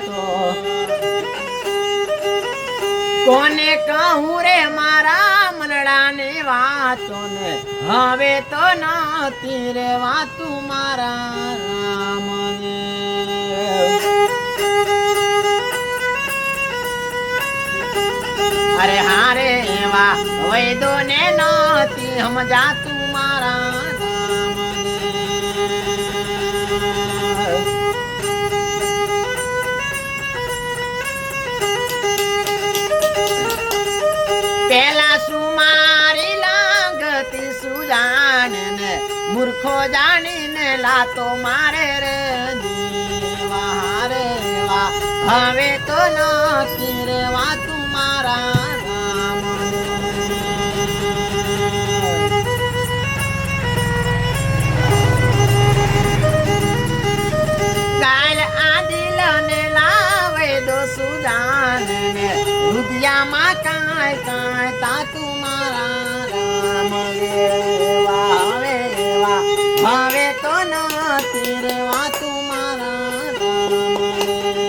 તો કોને કહું રે મારા મનડાને વાતો ને હવે તો નથી રે વાતું મારા રામ અરે હારે એવા વૈદો ને નથી હમ જાતું મારા પેલા સુમારી લાગતી સુજાનને મૂર્ખો જાણીને લાતો મારે રે જીવા રે હવે તો નથી રે વા તું મારા કાલ આ દિલને લાવે દો સુજાને ને કાય કાય કાંઈ તા તું મારા રામ હવે હવે તો નથી રેવા, તું મારા રામ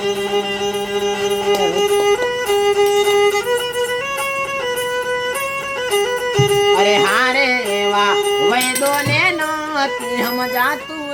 અરે હારે એવા વૈદો ને નથી સમજાતું.